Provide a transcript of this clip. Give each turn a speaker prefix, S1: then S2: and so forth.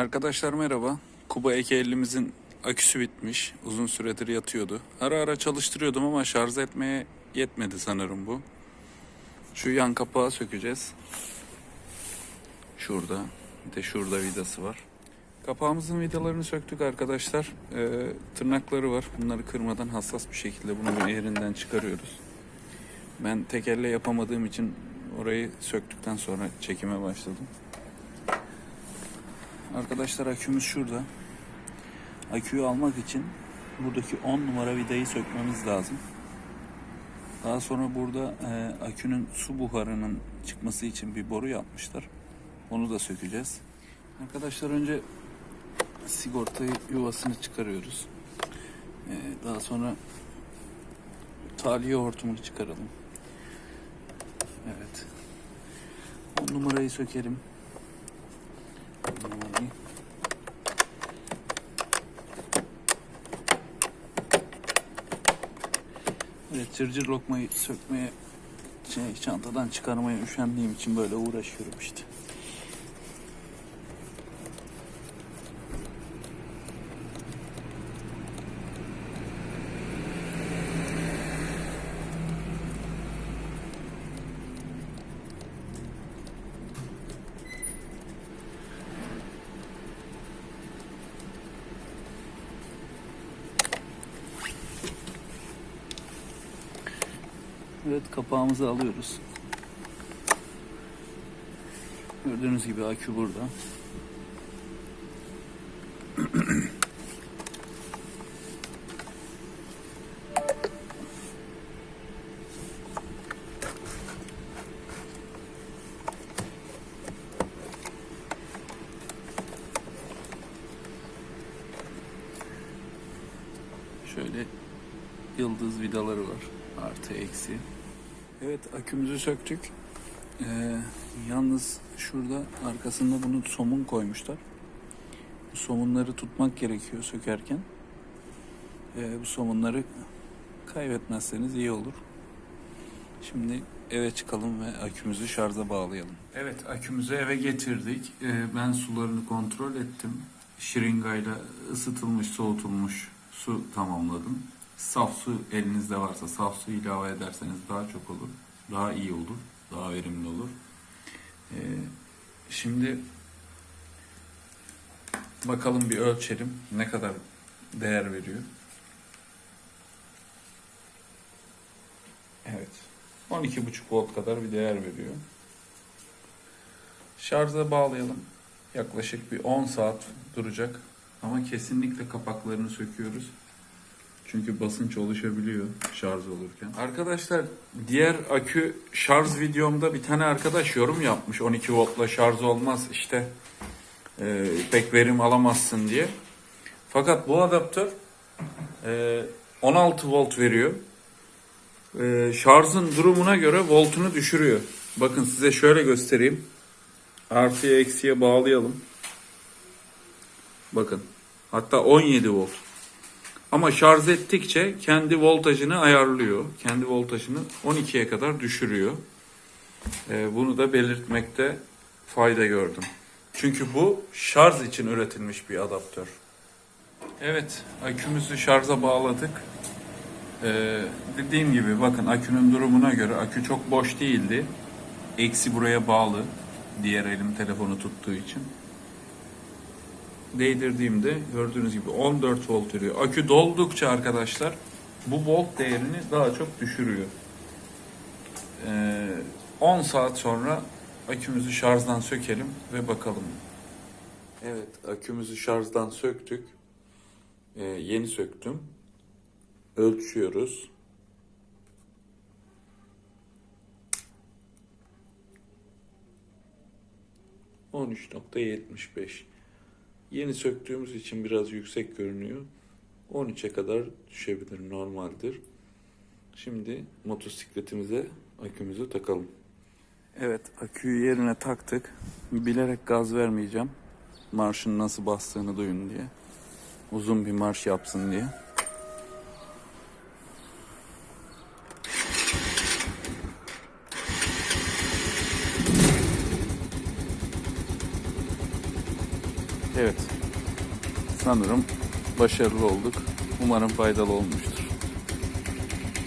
S1: Arkadaşlar merhaba. Kuba EK50'mizin aküsü bitmiş. Uzun süredir yatıyordu. Ara ara çalıştırıyordum ama şarj etmeye yetmedi sanırım bu. Şu yan kapağı sökeceğiz. Şurada. Bir de şurada vidası var. Kapağımızın vidalarını söktük arkadaşlar. Ee, tırnakları var. Bunları kırmadan hassas bir şekilde bunu yerinden çıkarıyoruz. Ben tek elle yapamadığım için orayı söktükten sonra çekime başladım. Arkadaşlar akümüz şurada. Aküyü almak için buradaki 10 numara vidayı sökmemiz lazım. Daha sonra burada e, akünün su buharının çıkması için bir boru yapmışlar. Onu da sökeceğiz. Arkadaşlar önce sigorta yuvasını çıkarıyoruz. E, daha sonra taliye hortumunu çıkaralım. Evet. 10 numarayı sökelim. Numarayı. Evet, cırcır lokmayı sökmeye, şey, çantadan çıkarmaya üşendiğim için böyle uğraşıyorum işte. Evet, kapağımızı alıyoruz. Gördüğünüz gibi akü burada. Şöyle yıldız vidaları var. Artı eksi. Evet akümüzü söktük. Ee, yalnız şurada arkasında bunu somun koymuşlar. Bu somunları tutmak gerekiyor sökerken. Ee, bu somunları kaybetmezseniz iyi olur. Şimdi eve çıkalım ve akümüzü şarja bağlayalım. Evet akümüzü eve getirdik. Ee, ben sularını kontrol ettim. Şırıngayla ısıtılmış, soğutulmuş su tamamladım. Saf su elinizde varsa saf su ilave ederseniz daha çok olur. Daha iyi olur. Daha verimli olur. Ee, şimdi bakalım bir ölçelim. Ne kadar değer veriyor. Evet. 12,5 volt kadar bir değer veriyor. Şarja bağlayalım. Yaklaşık bir 10 saat duracak. Ama kesinlikle kapaklarını söküyoruz. Çünkü basınç oluşabiliyor şarj olurken. Arkadaşlar diğer akü şarj videomda bir tane arkadaş yorum yapmış. 12 voltla şarj olmaz işte e, pek verim alamazsın diye. Fakat bu adaptör e, 16 volt veriyor. E, şarjın durumuna göre voltunu düşürüyor. Bakın size şöyle göstereyim. Artıya eksiye bağlayalım. Bakın. Hatta 17 volt. Ama şarj ettikçe kendi voltajını ayarlıyor. Kendi voltajını 12'ye kadar düşürüyor. Ee, bunu da belirtmekte fayda gördüm. Çünkü bu şarj için üretilmiş bir adaptör. Evet, akümüzü şarja bağladık. Ee, dediğim gibi bakın akünün durumuna göre akü çok boş değildi. Eksi buraya bağlı. Diğer elim telefonu tuttuğu için değdirdiğimde gördüğünüz gibi 14 volt veriyor. Akü doldukça arkadaşlar bu volt değerini daha çok düşürüyor. Ee, 10 saat sonra akümüzü şarjdan sökelim ve bakalım. Evet akümüzü şarjdan söktük. Ee, yeni söktüm. Ölçüyoruz. %13.75 Yeni söktüğümüz için biraz yüksek görünüyor. 13'e kadar düşebilir, normaldir. Şimdi motosikletimize akümüzü takalım. Evet, aküyü yerine taktık. Bilerek gaz vermeyeceğim. Marşın nasıl bastığını duyun diye. Uzun bir marş yapsın diye. Evet. Sanırım başarılı olduk. Umarım faydalı olmuştur.